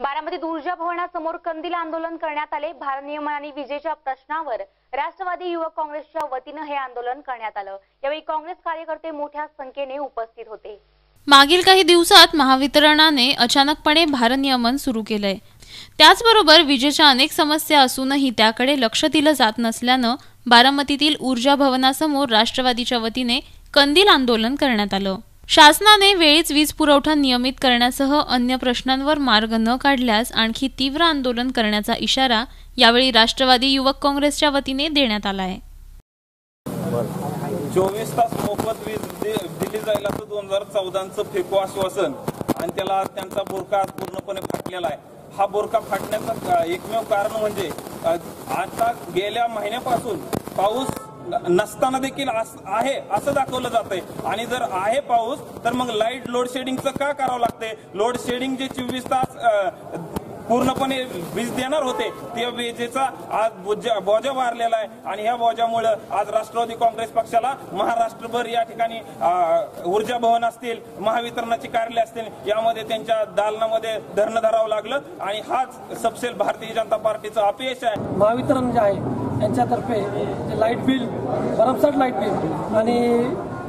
बारामतीत ऊर्जा भवनासमोर कंदील आंदोलन करण्यात आले. भारनियमन आणि विजेच्या प्रश्नावर राष्ट्रवादी युवक काँग्रेसच्या वतीनं हे आंदोलन करण्यात आलं. यावेळी काँग्रेस कार्यकर्ते मोठ्या संख्येने उपस्थित होते. मागील काही दिवसात महावितरणाने अचानकपणे भारनियमन सुरू केलंय. त्याचबरोबर विजेच्या अनेक समस्या असूनही त्याकडे लक्ष दिलं जात नसल्यानं बारामतीतील ऊर्जा भवनासमोर राष्ट्रवादीच्या वतीने कंदील आंदोलन करण्यात आलं. शासनाने वेळीच वीज पुरवठा नियमित करण्यासह अन्य प्रश्नांवर मार्ग न काढल्यास आणखी तीव्र आंदोलन करण्याचा इशारा यावेळी राष्ट्रवादी युवक काँग्रेसच्या वतीने देण्यात आला आहे. चोवीस तास मोफत वीज दिली जाईल असं दोन हजार चौदाचं फेको आश्वासन आणि त्याला त्यांचा बोरका पूर्णपणे फाटलेला आहे. हा बोरका फाटण्याचं एकमेव कारण म्हणजे आता गेल्या महिन्यापासून पाऊस नसताना देखील आहे असं दाखवलं जातंय. आणि जर आहे पाऊस तर मग लाइट लोड शेडिंगचं का करावं लागते लोड शेडिंग जे चोवीस तास पूर्णपणे वीज देणार होते. त्या विजेचा आज बोजा वारलेला आहे. आणि ह्या बोजामुळे आज राष्ट्रवादी काँग्रेस पक्षाला महाराष्ट्रभर या ठिकाणी ऊर्जा भवन असतील महावितरणाची कार्यालय असतील यामध्ये त्यांच्या दालनामध्ये धरणं धरावं लागलं. आणि हाच सबसेल भारतीय जनता पार्टीचं अपयश आहे. महावितरण जे आहे यांच्यातर्फे लाइट बिल भरमसाठ लाइट बिल आणि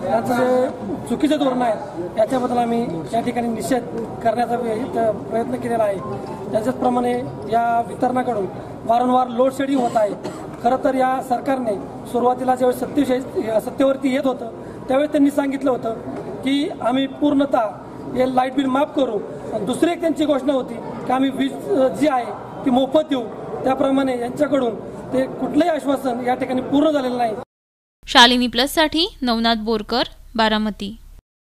याचं जे चुकीचं धोरण आहे याच्याबद्दल आम्ही या ठिकाणी निषेध करण्याचा प्रयत्न केलेला आहे. त्याच्याचप्रमाणे या वितरणाकडून वारंवार लोडशेडिंग होत आहे. खरं तर या सरकारने सुरुवातीला ज्यावेळेस सत्तेविषयी सत्तेवरती येत होतं त्यावेळेस त्यांनी सांगितलं होतं की आम्ही पूर्णतः हे लाइट बिल माफ करू. दुसरी एक त्यांची घोषणा होती की आम्ही वीज जी आहे ती मोफत देऊ. त्याप्रमाणे यांच्याकडून ते कुठलंही आश्वासन या ठिकाणी पूर्ण झालेलं नाही. शालिनी प्लससाठी नवनाथ बोरकर बारामती.